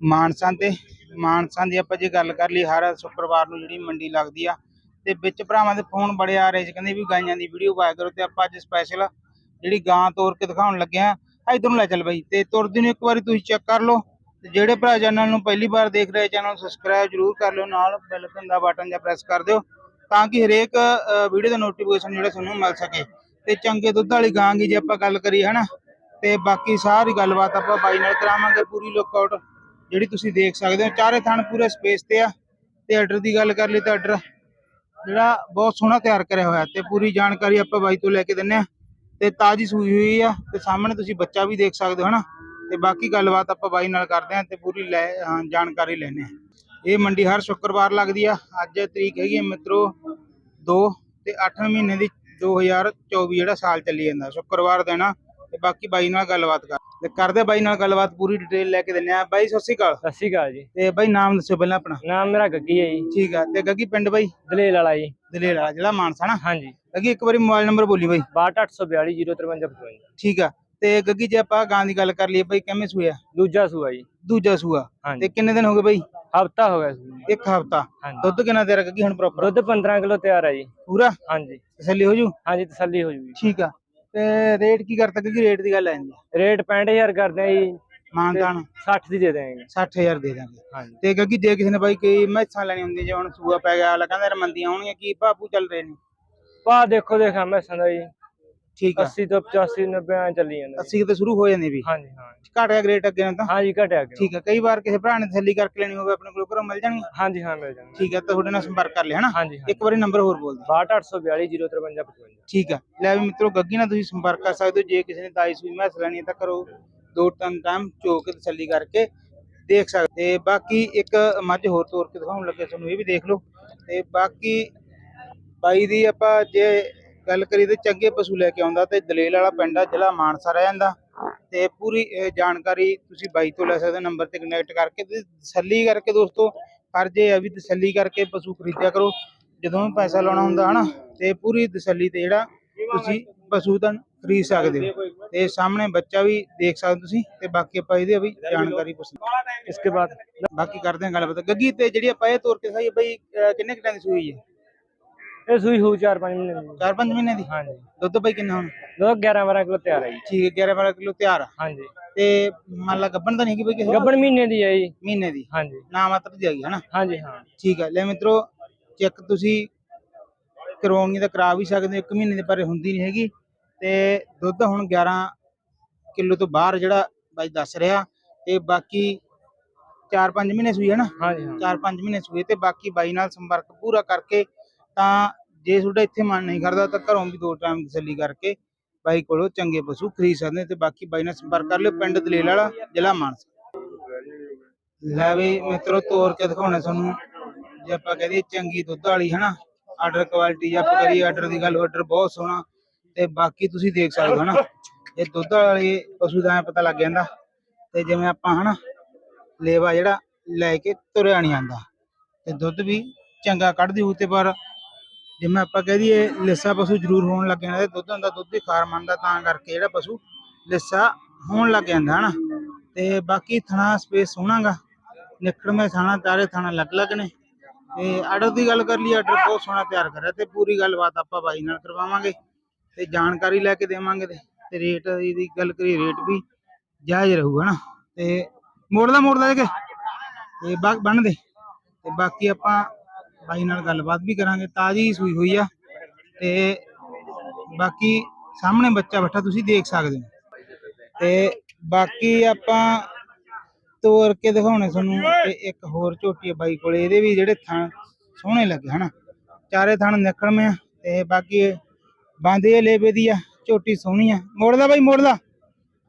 ਮਾਨਸਾ ਤੇ, ਮਾਨਸਾ ਦੀ ਆਪਾਂ ਜੇ ਗੱਲ ਕਰ ਲਈ, ਹਰ ਸ਼ੁੱਕਰਵਾਰ ਨੂੰ ਜਿਹੜੀ ਮੰਡੀ ਲੱਗਦੀ ਆ, ਤੇ ਵਿੱਚ ਭਰਾਵਾਂ ਦੇ ਫੋਨ ਬੜੇ ਆ ਰਹੇ ਸੀ, ਕਹਿੰਦੇ ਵੀ ਗਾਈਆਂ ਦੀ ਵੀਡੀਓ ਪਾਇਆ ਕਰੋ, ਤੇ ਆਪਾਂ ਅੱਜ ਸਪੈਸ਼ਲ ਜਿਹੜੀ ਗਾਂ ਤੋਰ ਕੇ ਦਿਖਾਉਣ ਲੱਗੇ ਆ ਇਧਰ ਨੂੰ ਲੈ ਚੱਲ ਬਾਈ, ਤੇ ਤੁਰਦੀ ਨੂੰ ਇੱਕ ਵਾਰੀ ਤੁਸੀਂ ਚੈੱਕ ਕਰ ਲਓ। ਤੇ ਜਿਹੜੇ ਭਰਾ ਚੈਨਲ ਨੂੰ ਪਹਿਲੀ ਵਾਰ ਦੇਖ ਰਹੇ ਚੈਨਲ ਨੂੰ ਸਬਸਕ੍ਰਾਈਬ ਜਰੂਰ ਕਰ ਲਿਓ, ਨਾਲ ਬੈਲ ਦਾ ਬਟਨ ਜਾਂ ਪ੍ਰੈਸ ਕਰ ਦਿਓ ਤਾਂ ਕਿ ਹਰੇਕ ਵੀਡੀਓ ਦਾ ਨੋਟੀਫਿਕੇਸ਼ਨ ਜਿਹੜਾ ਤੁਹਾਨੂੰ ਮਿਲ ਸਕੇ। ਤੇ ਚੰਗੇ ਦੁੱਧ ਵਾਲੀ ਗਾਂ ਦੀ ਜੇ ਆਪਾਂ ਗੱਲ ਕਰੀਏ, ਹਨਾ, ਤੇ ਬਾਕੀ ਸਾਰੀ ਗੱਲਬਾਤ ਆਪਾਂ ਬਾਈ ਨਾਲ ਕਰਾਵਾਂਗੇ ਪੂਰੀ ਲੁੱਕ ਜਿਹੜੀ ਤੁਸੀਂ ਦੇਖ ਸਕਦੇ ਹੋ। ਚਾਰੇ ਥਣ ਪੂਰੇ ਸਪੇਸ ਤੇ ਆ, ਤੇ ਆਰਡਰ ਦੀ ਗੱਲ ਕਰ ਲਈ ਤਾਂ ਆਰਡਰ ਜਿਹੜਾ ਬਹੁਤ ਸੋਹਣਾ ਤਿਆਰ ਕਰਿਆ ਹੋਇਆ ਤੇ ਪੂਰੀ ਜਾਣਕਾਰੀ ਆਪਾਂ ਬਾਈ ਤੋਂ ਲੈ ਕੇ ਦਿੰਨੇ ਆ। ਤੇ ਤਾਜੀ ਸੂਈ ਹੋਈ ਆ, ਤੇ ਸਾਹਮਣੇ ਤੁਸੀਂ ਬੱਚਾ ਵੀ ਦੇਖ ਸਕਦੇ ਹੋ, ਹਨਾ। ਤੇ ਬਾਕੀ ਗੱਲਬਾਤ ਆਪਾਂ ਬਾਈ ਨਾਲ ਕਰਦੇ ਆ ਤੇ ਪੂਰੀ ਲੈ ਜਾਣਕਾਰੀ ਲੈਣੇ ਆ ਇਹ ਮੰਡੀ ਹਰ ਸ਼ੁੱਕਰਵਾਰ ਲੱਗਦੀ ਆ। ਅੱਜ ਤਰੀਕ ਹੈਗੀ ਹੈ ਮਿੱਤਰੋ 2 ਤੇ 8ਵੇਂ ਮਹੀਨੇ ਦੀ 2024 ਜਿਹੜਾ ਸਾਲ ਚੱਲੀ ਜਾਂਦਾ ਸ਼ੁੱਕਰਵਾਰ ਆ। ਤੇ ਬਾਕੀ ਬਾਈ ਨਾਲ ਗੱਲਬਾਤ ਕਰ ਤੇ ਕਰਦੇ ਬਾਈ ਨਾਲ ਗੱਲਬਾਤ ਪੂਰੀ ਡਿਟੇਲ ਲੈ ਕੇ ਦਿੰਨੇ ਆ ਬਾਈ ਸਤਿ ਸ਼੍ਰੀ ਅਕਾਲ। ਸਤਿ ਸ਼੍ਰੀ ਅਕਾਲ ਜੀ। ਤੇ ਬਾਈ ਨਾਮ ਦੱਸਿਓ ਪਹਿਲਾਂ ਆਪਣਾ। ਨਾਮ ਮੇਰਾ ਗੱਗੀ ਹੈ ਜੀ। ਠੀਕ ਆ ਤੇ ਗੱਗੀ ਪਿੰਡ ਬਾਈ? ਦਲੇਲ ਵਾਲਾ ਜੀ। ਦਲੇਰ ਵਾਲਾ ਜਿਹੜਾ ਮਾਨਸਾ ਨਾ? ਹਾਂਜੀ। ਗੱਗੀ ਇੱਕ ਵਾਰੀ ਮੋਬਾਈਲ ਨੰਬਰ ਬੋਲੀ ਬਾਈ। 6284035555 ਠੀਕ ਆ ਤੇ ਗੱਗੀ ਜੇ ਆਪਾਂ ਗਾਂ ਦੀ ਗੱਲ ਕਰ ਲਈਏ ਬਾਈ ਕਿਵੇਂ ਸੂਇਆ? ਦੂਜਾ ਸੂਆ ਜੀ। ਦੂਜਾ ਸੂਆ। ਤੇ ਹਾਂਜੀ ਕਿੰਨੇ ਦਿਨ ਹੋ ਗਏ ਬਾਈ? ਹਫਤਾ ਹੋ ਗਿਆ ਸੂਈ ਨੂੰ। ਇੱਕ ਹਫਤਾ। ਹਾਂਜੀ। ਦੁੱਧ ਕਿੰਨਾ ਤੇਰਾ ਗੱਗੀ ਹੁਣ ਪ੍ਰੋਪਰ ਦੁੱਧ 15 ਕਿਲੋ ਤਿਆਰ ਹੈ ਜੀ। ਪੂਰਾ? ਹਾਂਜੀ। ਤਸੱਲੀ ਹੋ ਜੂ? ਹਾਂਜੀ ਤਸੱਲੀ ਹੋ ਜੂਗੀ। ਠੀਕ ਆ। ਤੇ ਰੇਟ ਕੀ ਕਰਤਾ ਗੱਗੀ? ਰੇਟ ਦੀ ਗੱਲ ਆ ਜਾਂਦੀ ਰੇਟ 65000 ਕਰਦੇ ਆ ਜੀ। ਮਾਨਦਾਨ 60 ਦੀ ਦੇ ਦੇਵਾਂਗੇ 60000 ਦੇ ਦਾਂਗੇ ਹਾਂਜੀ। ਤੇ ਗੱਗੀ ਜੇ ਕਿਸੇ ਨੇ ਬਾਈ ਕੋਈ ਮੈਸਾਂ ਲੈਣੀ ਹੁੰਦੀ ਜੇ ਹੁਣ ਸੂਆ ਪੈ ਗਿਆ ਅਗਲਾ ਕਹਿੰਦਾ ਯਾਰ ਮੰਦੀਆਂ ਆਉਣਗੀਆਂ ਕੀ ਭਾਪੂ ਚੱਲ ਰਹੇ ਨੇ? ਪਾ ਦੇਖੋ ਦੇਖਾ ਮੈਂ ਸੰਦਾ ਜੀ। ਠੀਕ ਆ। 80 ਤੋਂ 85 90 ਐਂ ਚੱਲੀ ਜਾਂਦਾ ਜੀ। 80 ਕਿਤੇ ਸ਼ੁਰੂ ਹੋ ਜਾਂਦੇ ਵੀ। ਹਾਂਜੀ ਹਾਂ ਘਟ ਗਿਆ ਗ੍ਰੇਟ ਅੱਗੇ ਨਾਲ ਤਾਂ। ਹਾਂਜੀ ਘਟਿਆ ਗਿਆ ਠੀਕ ਆ ਕਈ ਵਾਰ ਕਿਸੇ ਭਰਾ ਨੇ ਤਸੱਲੀ ਕਰਕੇ ਲੈਣੀ ਹੋਵੇ ਆਪਣੇ ਕੋਲ ਘਰੋਂ ਮਿਲ ਜਾਣਗੇ ਹਾਂਜੀ ਹਾਂ ਮਿਲ ਜਾਣਗੇ ਠੀਕ ਆ ਤਾਂ ਤੁਹਾਡੇ ਨਾਲ ਸੰਪਰਕ ਕਰ ਲਿਆ ਹਨਾ? ਇੱਕ ਵਾਰੀ ਨੰਬਰ ਹੋਰ ਬੋਲ ਦਿਓ। 6284205355 ਠੀਕ ਆ। ਲੈ ਵੀ ਮਿੱਤਰੋ ਗੱਗੀ ਨਾਲ ਤੁਸੀਂ ਸੰਪਰਕ ਕਰ ਸਕਦੇ ਹੋ। ਜੇ ਕਿਸੇ ਨੇ ਤਾਈ ਸੂਈ ਮੈਸ ਲੈਣੀ ਹੈ ਤਾਂ ਕਰੋ। ਦੋ ਤਿੰਨ ਟਾਈਮ ਚੋ ਕੇ ਤਸੱਲੀ ਕਰਕੇ ਦੇਖ ਸਕਦੇ। ਤੇ ਬਾਕੀ ਇੱਕ ਮੱਝ ਹੋਰ ਤੋਰ ਕੇ ਦਿਖਾਉਣ ਲੱਗੇ ਤੁਹਾਨੂੰ ਇਹ ਵੀ ਦੇਖ ਲਓ। ਤੇ ਬਾਕੀ ਬਾਈ ਦੀ ਆਪਾਂ ਜੇ ਗੱਲ ਕਰੀ ਤੇ ਚੰਗੇ ਪਸ਼ੂ ਲੈ ਕੇ ਆਉਂਦਾ ਤੇ ਦਲੇਲ ਵਾਲਾ ਪਿੰਡ ਆ ਜ਼ਿਲ੍ਹਾ ਮਾਨਸਾ ਰਹਿ ਜਾਂਦਾ। ਤੇ ਪੂਰੀ ਜਾਣਕਾਰੀ ਤੁਸੀਂ ਬਾਈ ਤੋਂ ਲੈ ਸਕਦੇ ਨੰਬਰ ਤੇ ਕਨੈਕਟ ਕਰਕੇ ਤੇ ਤਸੱਲੀ ਕਰਕੇ ਦੋਸਤੋ ਫਰਜ਼ ਆ ਵੀ ਤਸੱਲੀ ਕਰਕੇ ਪਸ਼ੂ ਖਰੀਦਿਆ ਕਰੋ ਜਦੋਂ ਵੀ ਪੈਸਾ ਲਾਉਣਾ ਹੁੰਦਾ ਹਨਾ? ਤੇ ਪੂਰੀ ਤਸੱਲੀ ਤੇ ਜਿਹੜਾ ਤੁਸੀਂ ਪਸ਼ੂ ਤਾਂ ਖਰੀਦ ਸਕਦੇ ਹੋ। ਤੇ ਸਾਹਮਣੇ ਬੱਚਾ ਵੀ ਦੇਖ ਸਕਦੇ ਤੁਸੀਂ ਤੇ ਬਾਕੀ ਆਪਾਂ ਇਹਦੇ ਵੀ ਜਾਣਕਾਰੀ ਪੁੱਛਣੀ ਇਸਕੇ ਬਾਅਦ ਬਾਕੀ ਕਰਦੇ ਹਾਂ ਗੱਲਬਾਤ। ਗੱਗੀ ਤੇ ਜਿਹੜੀ ਆਪਾਂ ਇਹ ਤੋਰ ਕੇ ਸਾਈ ਬਈ ਕਿੰਨੇ ਕਿ ਟਾਈਮ ਸੂਈ ਹੈ? ਇਹ ਸੂਈ ਹੋਊ 4-5 ਮਹੀਨੇ ਦੀ। 4-5 ਮਹੀਨੇ ਦੀ? ਹਾਂਜੀ। ਦੁੱਧ ਬਈ ਕਿੰਨਾ ਹੁਣ? ਦੁੱਧ 11-12 ਕਿਲੋ ਤਿਆਰ ਹੈ ਜੀ। ਠੀਕ 11-12 ਕਿਲੋ ਤਿਆਰ। ਆ ਹਾਂਜੀ। ਤੇ ਮੰਨ ਲਾ ਗੱਬਣ ਤਾਂ ਨਹੀਂ ਕਿ ਬਈ ਕਿਸੇ ਗੱਬਣ ਮਹੀਨੇ ਦੀ ਹੈ ਜੀ। ਮਹੀਨੇ ਦੀ। ਹਾਂਜੀ। ਨਾ ਮਾਤਰ ਦੀ ਹੈਗੀ ਹਨਾ? ਹਾਂਜੀ ਹਾਂ। ਠੀਕ ਹੈ ਲੈ ਮਿੱਤਰੋ ਚੈੱਕ ਤੁਸੀਂ ਕਰਵਾਉਣੀ ਤਾਂ ਕਰਾ ਵੀ ਸਕਦੇ ਇੱਕ ਮਹੀਨੇ ਦੇ ਪਰੇ ਹੁੰਦੀ ਨਹੀਂ ਹੈਗੀ। ਤੇ ਦੁੱਧ ਹੁਣ 11 ਕਿਲੋ ਤੋਂ ਬਾਹਰ ਜਿਹੜਾ ਬਾਈ ਦੱਸ ਰਿਹਾ ਤੇ ਬਾਕੀ 4-5 ਮਹੀਨੇ ਸੂਈ ਹੈ ਨਾ? ਹਾਂਜੀ 4-5 ਮਹੀਨੇ ਸੂਏ ਤੇ ਬਾਕੀ ਬਾਈ ਨਾਲ ਸੰਪਰਕ ਪੂਰਾ ਕਰਕੇ ਤਾਂ ਜੇ ਤੁਹਾਡਾ ਇੱਥੇ ਮਨ ਨਹੀਂ ਕਰਦਾ ਤਾਂ ਘਰੋਂ ਵੀ ਦੋ ਟਾਈਮ ਤਸੱਲੀ ਕਰਕੇ ਬਾਈ ਕੋਲੋਂ ਚੰਗੇ ਪਸ਼ੂ ਖਰੀਦ ਸਕਦੇ ਤੇ ਬਾਕੀ ਬਾਈ ਨਾਲ ਸੰਪਰਕ ਕਰ ਲਿਓ ਪਿੰਡ ਦਲੇਲ ਵਾਲਾ, ਜ਼ਿਲ੍ਹਾ ਮਾਨਸਾ। ਲੈ ਵੀ ਮਿੱਤਰੋ, ਤੋਰ ਕੇ ਦਿਖਾਉਣਾ ਤੁਹਾਨੂੰ। ਜੇ ਆਪਾਂ ਕਹਦੇ ਚੰਗੀ ਦੁੱਧ ਵਾਲੀ, ਹਨਾ? ਆਰਡਰ ਕੁਆਲਿਟੀ ਜਾਂ ਆਪਾਂ ਕਰੀਏ ਆਰਡਰ ਦੀ ਗੱਲ ਆਰਡਰ ਬਹੁਤ ਸੋਹਣਾ। ਤੇ ਬਾਕੀ ਤੁਸੀਂ ਦੇਖ ਸਕਦੇ ਹੋ, ਹਨਾ? ਇਹ ਦੁੱਧ ਵਾਲੇ ਪਸ਼ੂ ਦਾ ਪਤਾ ਲੱਗ ਜਾਂਦਾ, ਤੇ ਜਿਵੇਂ ਆਪਾਂ, ਹਨਾ? ਲੇਵਾ ਜਿਹੜਾ ਲੈ ਕੇ ਤੁਰਿਆ ਨਹੀਂ ਆਂਦਾ ਤੇ ਦੁੱਧ ਵੀ ਚੰਗਾ ਕੱਢਦੀ ਹੋਊ ਤੇ ਪਰ ਜਿਵੇਂ ਆਪਾਂ ਕਹਿ ਦਈਏ ਲਿੱਸਾ ਪਸ਼ੂ ਜ਼ਰੂਰ ਹੋਣ ਲੱਗ ਜਾਂਦਾ ਤੇ ਦੁੱਧ ਹੁੰਦਾ, ਦੁੱਧ ਦੀ ਖਾਰ ਮੰਨਦਾ ਤਾਂ ਕਰਕੇ ਜਿਹੜਾ ਪਸ਼ੂ ਲਿੱਸਾ ਹੋਣ ਲੱਗ ਜਾਂਦਾ, ਹਨਾ? ਤੇ ਬਾਕੀ ਥਣਾ ਸਪੇਸ ਸੋਹਣਾਗਾ। ਨਿਕੜਵੇਂ ਥਾਣਾ ਚਾਰੇ ਥਾਣਾ ਅਲੱਗ ਅਲੱਗ ਨੇ। ਤੇ ਆਰਡਰ ਦੀ ਗੱਲ ਕਰ ਲਈ ਆਰਡਰ ਬਹੁਤ ਸੋਹਣਾ ਤਿਆਰ ਕਰਿਆ ਤੇ ਪੂਰੀ ਗੱਲਬਾਤ ਆਪਾਂ ਬਾਈ ਨਾਲ ਕਰਵਾਵਾਂਗੇ ਤੇ ਜਾਣਕਾਰੀ ਲੈ ਕੇ ਦੇਵਾਂਗੇ ਤੇ ਰੇਟ ਦੀ ਗੱਲ ਕਰੀ ਰੇਟ ਵੀ ਜਾਇਜ਼ ਰਹੂਗਾ ਨਾ ਤੇ ਮੋੜਦਾ ਮੋੜਦਾ ਜੇ ਤੇ ਬਾਗ ਦੇ। ਤੇ ਬਾਕੀ ਆਪਾਂ ਬਾਈ ਨਾਲ ਗੱਲਬਾਤ ਵੀ ਕਰਾਂਗੇ, ਤਾਜ਼ੀ ਸੂਈ ਹੋਈ ਆ। ਤੇ ਬਾਕੀ ਸਾਹਮਣੇ ਬੱਚਾ ਬੈਠਾ, ਤੁਸੀਂ ਦੇਖ ਸਕਦੇ ਹੋ। ਤੇ ਬਾਕੀ ਆਪਾਂ ਤੋਰ ਕੇ ਦਿਖਾਉਣੇ ਤੁਹਾਨੂੰ ਤੇ ਇੱਕ ਹੋਰ ਝੋਟੀ ਬਾਈ ਕੋਲੇ, ਇਹਦੇ ਵੀ ਜਿਹੜੇ ਥਣ ਸੋਹਣੇ ਲੱਗੇ, ਹਨਾ? ਚਾਰੇ ਥਣ ਨਿਕਲਵੇਂ ਆ ਤੇ ਬਾਕੀ ਬਾਂਦੇ ਲੇਬੇ ਦੀ ਆ, ਝੋਟੀ ਸੋਹਣੀ ਆ। ਮੋੜਦਾ ਬਾਈ, ਮੋੜਦਾ।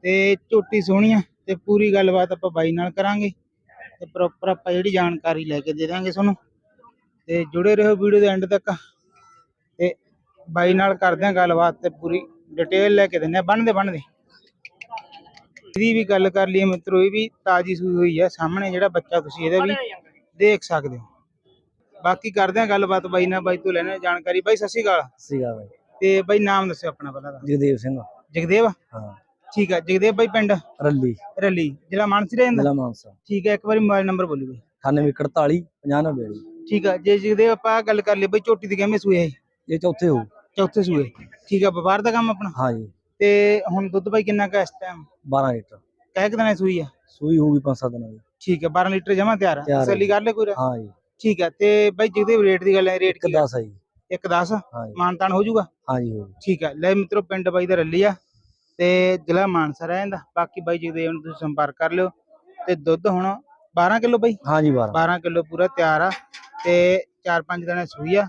ਤੇ ਝੋਟੀ ਸੋਹਣੀ ਆ ਤੇ ਪੂਰੀ ਗੱਲਬਾਤ ਆਪਾਂ ਬਾਈ ਨਾਲ ਕਰਾਂਗੇ ਤੇ ਪ੍ਰੋਪਰ ਆਪਾਂ ਜਿਹੜੀ ਜਾਣਕਾਰੀ ਲੈ ਕੇ ਦੇ ਦਾਂਗੇ ਤੁਹਾਨੂੰ। ਤੇ ਜੁੜੇ ਰਹੋ ਵੀਡੀਓ ਦੇ ਐਂਡ ਤੱਕ। ਤੇ ਬਾਈ ਨਾਲ ਕਰਦੇ ਆ ਗੱਲਬਾਤ ਤੇ ਪੂਰੀ ਡਿਟੇਲ ਲੈ ਕੇ ਦਿੰਦੇ ਆ ਬੰਨਦੇ ਬੰਨਦੇ ਇਹਦੀ ਵੀ ਗੱਲ ਕਰ ਲਈਏ ਮਿੱਤਰੋ ਇਹ ਵੀ ਤਾਜੀ ਸੂਈ ਹੋਈ ਹੈ ਸਾਹਮਣੇ ਜਿਹੜਾ ਬੱਚਾ ਤੁਸੀਂ ਇਹਦਾ ਵੀ ਦੇਖ ਸਕਦੇ ਹੋ। ਬਾਕੀ ਕਰਦੇ ਆ ਗੱਲਬਾਤ ਬਾਈ ਨਾਲ ਬਾਈ ਤੋਂ ਲੈਣੇ ਜਾਣਕਾਰੀ। ਬਾਈ ਸਤਿ ਸ਼੍ਰੀ ਅਕਾਲ। ਸੀਗਾ ਬਾਈ। ਤੇ ਬਾਈ ਨਾਮ ਦੱਸਿਓ ਆਪਣਾ ਪਹਿਲਾਂ ਤਾਂ। ਜਗਦੇਵ ਸਿੰਘ। ਜਗਦੇਵ? ਹਾਂ। ਠੀਕ ਹੈ ਜਗਦੇਵ ਬਾਈ ਪਿੰਡ? ਰੱਲੀ। ਰਲੀ। ਜ਼ਿਲ੍ਹਾ ਮਾਨਸੀ ਰਹਿੰਦਾ? ਜ਼ਿਲ੍ਹਾ ਮਾਨਸਾ। ਠੀਕ ਹੈ ਇੱਕ ਵਾਰੀ ਮੋਬਾਈਲ ਨੰਬਰ ਬੋਲੀ ਬਾਈ। 9841 50 ਠੀਕ ਹੈ ਜੇ ਜਗਦੇਵ ਆਪਾਂ ਗੱਲ ਕਰ ਲਈ ਬਾਈ ਝੋਟੀ ਦੀ ਕਿਵੇਂ ਸੂਏ ਇਹ ਇਹ ਚੌਥੇ ਹੋ। ਚੌਥੇ ਸੂਏ। ਠੀਕ ਹੈ ਵਪਾਰ ਦਾ ਕੰਮ ਆਪਣਾ? ਹਾਂ ਜੀ। ਤੇ ਹੁਣ ਦੁੱਧ ਬਾਈ ਕਿੰਨਾ ਕਾ ਇਸ ਟਾਈਮ 12 ਲੀਟਰ। ਕਹਿ ਕਿਦਾਂ ਸੂਈ ਆ? ਸੂਈ ਹੋਊਗੀ 5-7 ਦਿਨਾਂ ਦੀ। ਠੀਕ ਹੈ 12 ਲੀਟਰ ਜਮਾ ਤਿਆਰ ਆ? ਆ। ਤਸੱਲੀ ਕਰ ਲੈ ਕੋਈ ਹਾਂ ਜੀ। ਠੀਕ ਹੈ ਤੇ ਬਾਈ ਜਗਦੇਵ ਰੇਟ ਦੀ ਗੱਲ ਹੈ ਰੇਟ ਇੱਕ ਕੀ 10 ਹੈ ਜੀ। 1 10 ਹਾਂ ਜੀ। ਮਾਨਤਾਨ ਹੋ ਜਾਊਗਾ? ਹਾਂ ਜੀ ਹੋਊਗੀ ਠੀਕ ਹੈ ਲੈ ਮਿੱਤਰੋ ਪਿੰਡ ਬਾਈ ਦਾ ਰੱਲੀ ਆ ਤੇ ਜ਼ਿਲ੍ਹਾ ਮਾਨਸਾ ਰਹਿੰਦਾ ਬਾਕੀ ਬਾਈ ਜਗਦੇਵ ਨੂੰ ਤੁਸੀਂ ਸੰਪਰਕ ਕਰ ਲਿਓ। ਤੇ ਦੁੱਧ ਹੁਣ 12 ਕਿਲੋ ਬਾਈ? ਹਾਂ ਜੀ 12 12 ਕਿਲੋ ਪੂਰਾ ਤਿਆਰ ਆ। ਤੇ 4-5 ਦਿਨਾਂ ਸੂਈ ਆ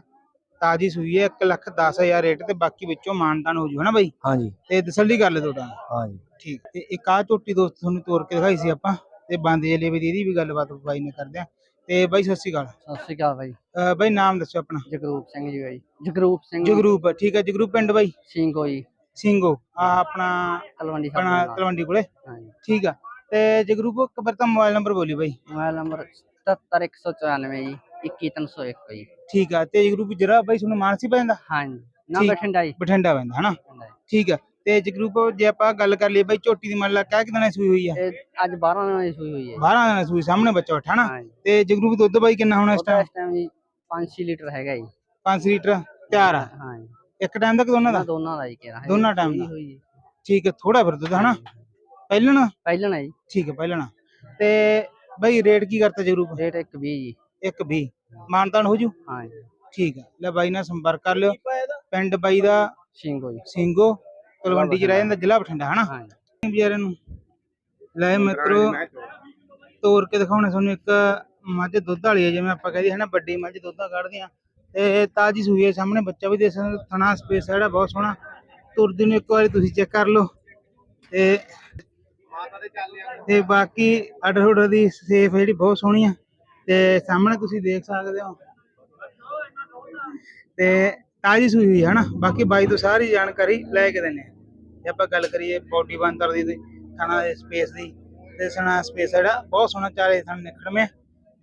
ਤਾਜੀ ਸੂਈ ਹੈ 1 ਲੱਖ 10000 ਰੇਟ ਤੇ ਬਾਕੀ ਵਿੱਚੋਂ ਮਾਨਤਾਨ ਹੋ ਜੂ ਹਨਾ ਬਾਈ? ਹਾਂ ਜੀ ਤੇ ਤਸੱਲੀ ਕਰ ਲੈ ਤੁਹਾਡਾ। ਹਾਂ ਜੀ ਠੀਕ ਤੇ ਇੱਕ ਆ ਝੋਟੀ ਦੋਸਤ ਤੁਹਾਨੂੰ ਤੋੜ ਕੇ ਦਿਖਾਈ ਸੀ ਆਪਾਂ ਤੇ ਬਾਂਦੇ ਜਲੇ ਵੀ ਵੀ ਗੱਲਬਾਤ ਬਾਈ ਨੇ ਕਰਦੇ ਆ। ਤੇ ਬਾਈ ਸਤਿ ਸ਼੍ਰੀ ਅਕਾਲ। ਸਤਿ ਸ਼੍ਰੀ ਅਕਾਲ ਬਾਈ। ਬਾਈ ਨਾਮ ਦੱਸੋ ਆਪਣਾ। ਜਗਰੂਪ ਸਿੰਘ ਜੀ ਬਾਈ। ਜਗਰੂਪ ਸਿੰਘ। ਜਗਰੂਪ ਠੀਕ ਹੈ ਜਗਰੂਪ ਪਿੰਡ ਬਾਈ? ਸਿੰਘ ਹੋਈ ਸਿੰਘੋ ਆ ਆਪਣਾ ਤਲਵੰਡੀ ਆਪਣਾ ਤਲਵੰਡੀ ਕੋਲੇ? ਹਾਂ ਜੀ ਠੀਕ ਆ ਤੇ ਜਗਰੂਪ ਇੱਕ ਵਾਰ ਤਾਂ ਮੋਬਾਈਲ ਨੰਬਰ ਬੋਲੀ ਬਾਈ। ਮੋਬਾਈਲ ਨੰਬਰ 77194 ਜੀ। 21101 ਜੀ। ਠੀਕ ਆ ਤੇ ਜਗਰੂਪ ਜਰਾ ਬਾਈ ਤੁਹਾਨੂੰ ਮਾਨਸੀ ਪੈਂਦਾ? ਹਾਂ ਜੀ ਨਾ ਠੀਕ। ਬਠਿੰਡਾ ਜੀ। ਬਠਿੰਡਾ ਪੈਂਦਾ ਹਨਾ? ਬਠਿੰਡਾ ਜੀ। ਠੀਕ ਆ ਤੇ ਜਗਰੂਪ ਜੇ ਆਪਾਂ ਗੱਲ ਕਰ ਲਈਏ ਬਾਈ ਝੋਟੀ ਦੀ ਮੰਨ ਲਾ ਕਹਿ ਕਿ ਦਿਨਾਂ ਦੀ ਸੂਈ ਹੋਈ ਆ? ਇਹ ਅੱਜ 12 ਦਿਨਾਂ ਦੀ ਸੂਈ ਹੋਈ ਹੈ 12 ਦਿਨਾਂ ਦੀ ਸੂਈ ਸਾਹਮਣੇ ਬੱਚਾ ਬੈਠਾ ਹਨਾ? ਹਾਂ ਜੀ ਤੇ ਜਗਰੂਪ ਦੁੱਧ ਬਾਈ ਕਿੰਨਾ ਹੋਣਾ ਇਸ ਉਹਦਾ ਟਾਈਮ ਇਸ ਟਾਈਮ ਜੀ 5-6 ਲੀਟਰ ਹੈਗਾ ਜੀ। 5 ਲੀਟਰ ਤਿਆਰ ਆ? ਹਾਂ ਜੀ ਇੱਕ ਟਾਈਮ ਤੱਕ ਦੋਨਾਂ ਦਾ? ਦੋਨਾਂ ਦਾ ਜੀ ਕਿਹਾ ਦੋਨਾਂ time ਦਾ। ਹੋਈ ਜੀ ਠੀਕ ਹੈ ਥੋੜਾ ਫਿਰ ਦੁੱਧ ਹਨਾ? ਪਹਿਲਣਾ? ਪਹਿਲਾਂ ਨਾ ਜੀ। ਠੀਕ ਹੈ ਪਹਿਲਣਾ। ਤੇ ਬਾਈ ਰੇਟ ਕੀ ਕਰਤਾ ਜਗਰੂਪ ਰੇਟ 120 ਜੀ। ਇੱਕ ਵੀ। ਮਾਨਤਾਨ ਹੋ ਜੂ? ਹਾਂ ਜੀ। ਠੀਕ ਹੈ ਲੈ ਬਾਈ ਨਾਲ ਸੰਪਰਕ ਕਰ ਲਿਓ। ਪਿੰਡ ਬਾਈ ਦਾ ਸਿੰਘ ਹੋਈ ਸਿੰਘੋ ਤਲਵੰਡੀ ਚ ਰਹਿ ਜਾਂਦਾ ਜ਼ਿਲ੍ਹਾ ਬਠਿੰਡਾ ਹਨਾ? ਹਾਂ ਜੀ। ਵਿਚਾਰੇ ਨੂੰ। ਲੈ ਮਿੱਤਰੋ ਤੋਰ ਕੇ ਦਿਖਾਉਣੇ ਤੁਹਾਨੂੰ ਇੱਕ ਮੱਝ ਦੁੱਧ ਵਾਲੀ ਹੈ ਜਿਵੇਂ ਆਪਾਂ ਕਹਦੇ ਹਨਾ ਵੱਡੀ ਮੱਝ ਦੁੱਧਾਂ ਕੱਢਦੇ ਆ। ਤੇ ਤਾਜੀ ਸੂਈ ਹੈ ਸਾਹਮਣੇ ਬੱਚਾ ਵੀ ਦੇ ਸਕਦੇ। ਥਣਾ ਸਪੇਸ ਜਿਹੜਾ ਬਹੁਤ ਸੋਹਣਾ। ਤੁਰਦੀ ਨੂੰ ਇੱਕ ਵਾਰੀ ਤੁਸੀਂ ਚੈੱਕ ਕਰ ਲਓ। ਤੇ ਤੇ ਬਾਕੀ ਆਰਡਰ ਹੁਡਰ ਦੀ ਸੇਫ ਜਿਹੜੀ ਬਹੁਤ ਸੋਹਣੀ ਆ। ਤੇ ਸਾਹਮਣੇ ਤੁਸੀਂ ਦੇਖ ਸਕਦੇ ਹੋ। ਤੇ ਤਾਜੀ ਸੂਈ ਹੋਈ ਹੈ ਹਨਾ ਬਾਕੀ ਬਾਈ ਤੋਂ ਸਾਰੀ ਜਾਣਕਾਰੀ ਲੈ ਕੇ ਦਿੰਨੇ ਆ ਜੇ ਆਪਾਂ ਗੱਲ ਕਰੀਏ ਬੋਡੀ ਬੰਦਰ ਦੀ ਤੇ ਥਣਾ ਦੇ ਸਪੇਸ ਦੀ ਤੇ ਸਣਾ ਸਪੇਸ ਜਿਹੜਾ ਬਹੁਤ ਸੋਹਣਾ ਚਾਰੇ ਥਣ ਨਿਕਲਵੇਂ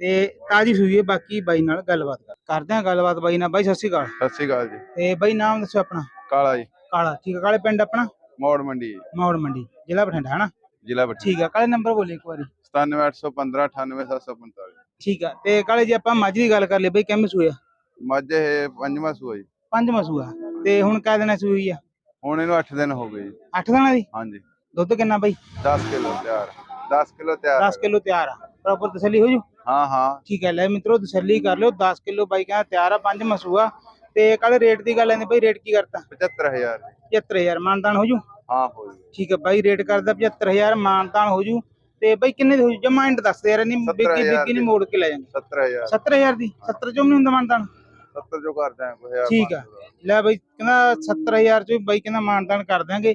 ਤੇ ਤਾਜੀ ਸੂਈ ਹੈ ਬਾਕੀ ਬਾਈ ਨਾਲ ਗੱਲਬਾਤ ਕਰ- ਕਰਦੇ ਆ ਗੱਲਬਾਤ ਬਾਈ ਨਾਲ। ਬਾਈ ਸਤਿ ਸ਼੍ਰੀ ਅਕਾਲ। ਸਤਿ ਸ਼੍ਰੀ ਅਕਾਲ ਜੀ। ਤੇ ਬਾਈ ਨਾਮ ਦੱਸੋ ਆਪਣਾ? ਕਾਲਾ ਜੀ। ਕਾਲਾ ਠੀਕ ਹੈ ਕਾਲੇ ਪਿੰਡ ਆਪਣਾ? ਮੋੜ ਮੰਡੀ ਮੌੜ ਮੰਡੀ ਜ਼ਿਲ੍ਹਾ ਬਠਿੰਡਾ ਹਨਾ? ਜ਼ਿਲ੍ਹਾ ਬਠਿੰਡਾ। ਠੀਕ ਹੈ ਕਾਲੇ ਨੰਬਰ ਬੋਲੇ ਇੱਕ ਵਾਰੀ। 97815 98745 ਠੀਕ ਆ ਤੇ ਕਾਲੇ ਜੇ ਆਪਾਂ ਮੱਝ ਦੀ ਗੱਲ ਕਰ ਲਈ ਬਈ ਕਿਵੇਂ ਸੂਇਆ ਮੱਝ ਇਹ ਪੰਜਵਾਂ ਸੂਆ ਜੀ ਪੰਜਵਾਂ ਸੂਆ ਤੇ ਹੁਣ ਕਹਿ ਦੇਣਾ ਸੂਈ ਆ ਹੁਣ ਇਹਨੂੰ 8 ਦਿਨ ਹੋ ਗਏ ਜੀ 8 ਦਿਨਾਂ ਦੀ ਹਾਂਜੀ ਦੁੱਧ ਕਿੰਨਾ ਬਈ 10 ਕਿਲੋ ਤਿਆਰ 10 ਕਿਲੋ ਤਿਆਰ 10 ਕਿਲੋ ਤਿਆਰ ਆ ਪ੍ਰੋਪਰ ਤਸੱਲੀ ਹੋ ਜੂ ਹਾਂ ਹਾਂ ਠੀਕ ਹੈ ਲੈ ਮਿੱਤਰੋ ਤਸੱਲੀ ਕਰ ਲਿਓ 10 ਕਿਲੋ ਬਾਈ ਕਹਿੰਦਾ ਤਿਆਰ ਆ ਪੰਜ ਮਸੂਆ ਤੇ ਕਾਲੇ ਰੇਟ ਦੀ ਗੱਲ ਆਂਦੀ ਬਈ ਰੇਟ ਕੀ ਕਰਤਾ 75000 75000 ਮਾਨਤਾਨ ਹੋ ਜੂ ਹਾਂ ਹੋ ਜੀ ਠੀਕ ਹੈ ਬਾਈ ਰੇਟ ਕਰਦਾ 75000 ਮਾਨਤਾਨ ਹੋ ਜੂ ਤੇ ਬਈ ਕਿੰਨੇ ਦੀ ਹੋ ਜੂ ਜਮਾ ਐਂਡ ਦੱਸ ਦੇ ਯਾਰ ਨਹੀਂ ਬਿੱਕੀ 17,000 ਬਿੱਕੀ ਨਹੀਂ ਮੋੜ ਕੇ ਲੈ ਜਾਂਗੇ 70000 70000 ਦੀ? 70 ਚੋਂ ਵੀ ਨਹੀਂ ਹੁੰਦਾ ਮਾਨਤਾਨ? 70 ਜੋ ਕਰਦਾ ਕੋਈ ਹਜ਼ਾਰ ਠੀਕ ਆ। ਲੈ ਬਈ ਕਹਿੰਦਾ 70000 ਚ ਵੀ ਬਾਈ ਕਹਿੰਦਾ ਮਾਨਤਾਨ ਕਰ ਦਾਂਗੇ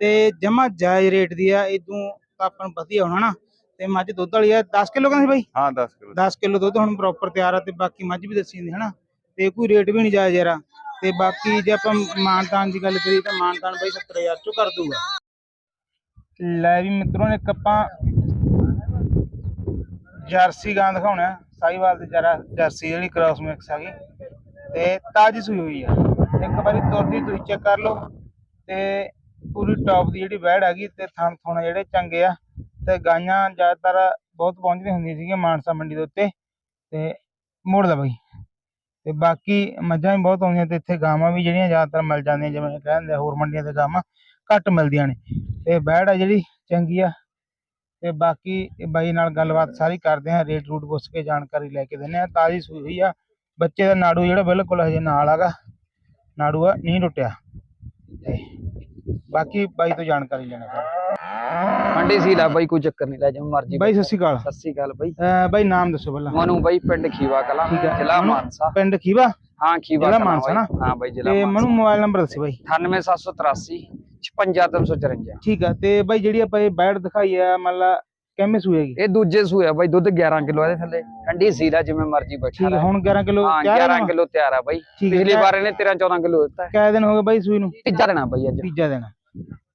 ਤੇ ਜਮਾ ਜਾਇਜ਼ ਰੇਟ ਦੀ ਆ ਇਦੋਂ ਤਾਂ ਆਪਾਂ ਨੂੰ ਵਧੀਆ ਹੋਣਾ ਨਾ। ਤੇ ਮੱਝ ਦੁੱਧ ਵਾਲੀ ਆ 10 ਕਿਲੋ ਕਹਿੰਦੇ ਬਾਈ? ਹਾਂ 10 ਕਿਲੋ। 10 ਕਿਲੋ ਦੁੱਧ ਹੁਣ ਪ੍ਰੋਪਰ ਤਿਆਰ ਆ ਤੇ ਬਾਕੀ ਮੱਝ ਵੀ ਦੱਸੀ ਜਾਂਦੀ ਹਨਾ? ਤੇ ਕੋਈ ਰੇਟ ਵੀ ਨਹੀਂ ਜਾਇਜ਼ ਯਾਰਾ। ਤੇ ਬਾਕੀ ਜੇ ਆਪਾਂ ਮਾਨਤਾਨ ਦੀ ਗੱਲ ਕਰੀਏ ਤਾਂ ਮਾਨਤਾਨ ਬਾਈ 70000 ਚੋਂ ਕਰ ਦੂਗਾ। ਲੈ ਵੀ ਮਿੱਤਰੋਂ ਨੇ ਇੱਕ ਆਪਾਂ ਜਰਸੀ ਗਾਂ ਦਿਖਾਉਣਾ ਸਾਈਵਾਲ ਦੀ ਜਰਾ ਜਰਸੀ ਜਿਹੜੀ ਕ੍ਰਾਸ ਮਿਕਸ ਹੈਗੀ ਤੇ ਤਾਜੀ ਸੂਈ ਹੋਈ ਆ। ਇੱਕ ਵਾਰੀ ਤੁਰਦੀ ਤੁਸੀਂ ਚੈੱਕ ਕਰ ਲਓ। ਤੇ ਪੂਰੀ ਟੌਪ ਦੀ ਜਿਹੜੀ ਵੈੜ ਹੈਗੀ ਤੇ ਥਣ ਥੁਣ ਜਿਹੜੇ ਚੰਗੇ ਆ। ਤੇ ਗਾਈਆਂ ਜ਼ਿਆਦਾਤਰ ਬਹੁਤ ਪਹੁੰਚਦੀਆਂ ਹੁੰਦੀਆਂ ਸੀਗੀਆਂ ਮਾਨਸਾ ਮੰਡੀ ਦੇ ਉੱਤੇ। ਤੇ ਮੋੜਦਾ ਬਾਈ। ਤੇ ਬਾਕੀ ਮੱਝਾਂ ਵੀ ਬਹੁਤ ਆਉਂਦੀਆਂ, ਤੇ ਇੱਥੇ ਗਾਵਾਂ ਵੀ ਜਿਹੜੀਆਂ ਜ਼ਿਆਦਾਤਰ ਮਿਲ ਜਾਂਦੀਆਂ, ਜਿਵੇਂ ਕਹਿੰਦੇ ਆ, ਹੋਰ ਮੰਡੀਆਂ ਤੇ ਗਾਵਾਂ ਘੱਟ ਮਿਲਦੀਆਂ ਨੇ। ਤੇ ਬੈੜ ਆ ਜਿਹੜੀ, ਚੰਗੀ ਆ। ਤੇ ਬਾਕੀ ਬਾਈ ਨਾਲ ਗੱਲਬਾਤ ਸਾਰੀ ਕਰਦੇ ਆ ਰੇਟ ਰੂਟ ਪੁੱਛ ਕੇ ਜਾਣਕਾਰੀ ਲੈ ਕੇ ਦਿੰਦੇ ਆ ਤਾਜ਼ੀ ਸੂਈ ਹੋਈ ਆ। ਬੱਚੇ ਦਾ ਨਾੜੂ ਜਿਹੜਾ ਬਿਲਕੁਲ ਹਜੇ ਨਾਲ ਆਗਾ ਨਾੜੂ ਆ ਨਹੀਂ ਟੁੱਟਿਆ। ਤੇ ਬਾਕੀ ਬਾਈ ਤੋਂ ਜਾਣਕਾਰੀ ਲੈਣਾ। ਸਰ ਮੰਡੀ ਸੀਲਾ ਬਾਈ ਕੋਈ ਚੱਕਰ ਨਹੀਂ ਲੈ ਜਾ ਮਰਜ਼ੀ। ਬਾਈ ਸਤਿ ਸ਼੍ਰੀ ਅਕਾਲ। ਸਤਿ ਸ੍ਰੀ ਅਕਾਲ ਬਾਈ। ਬਾਈ ਨਾਮ ਦੱਸੋ ਪਹਿਲਾਂ। ਮਨੂ ਬਾਈ ਪਿੰਡ ਖੀਵਾ ਕਲਾ ਜ਼ਿਲ੍ਹਾ ਮਨੂ, ਮਾਨਸਾ। ਪਿੰਡ ਖੀਵਾ? ਹਾਂ ਖੀਵਾ ਜ਼ਿਲ੍ਹਾ ਕਲਾਂ ਮਾਨਸਾ ਨਾ? ਹਾਂ ਬਾਈ ਜ਼ਿਲ੍ਹਾ ਤੇ ਮਾਨਸਾ। ਮਨੂੰ ਮੋਬਾਈਲ ਨੰਬਰ ਦੱਸੋ ਬਾਈ। 98783 56354 ਠੀਕ ਆ ਤੇ ਬਾਈ ਜਿਹੜੀ ਆਪਾਂ ਇਹ ਬੈਡ ਦਿਖਾਈ ਆ ਮੰਨ ਲਾ ਕਿੰਨੇ ਸੂਏਗੀ ਇਹ ਦੂਜੇ ਸੂਆ ਬਾਈ ਦੁੱਧ 11 ਕਿਲੋ ਇਹਦੇ ਥੱਲੇ। ਠੰਡੀ ਸੀਲਾ ਜਿਵੇਂ ਮਰਜ਼ੀ ਬੈਠਾ ਠੀਕ ਆ। ਹੁਣ 11 ਕਿਲੋ ਹਾਂ 11 ਕਿਲੋ ਤਿਆਰ ਆ ਬਾਈ। ਪਿਛਲੀ ਵਾਰ ਇਹਨੇ 13 14 ਕਿਲੋ ਦਿੱਤਾ। ਕਿੰਨੇ ਦਿਨ ਹੋ ਗਏ ਬਾਈ ਸੂਈ ਨੂੰ? ਤੀਜਾ ਦੇਣਾ ਬਾਈ ਅੱਜ। ਤੀਜਾ ਦਿਨ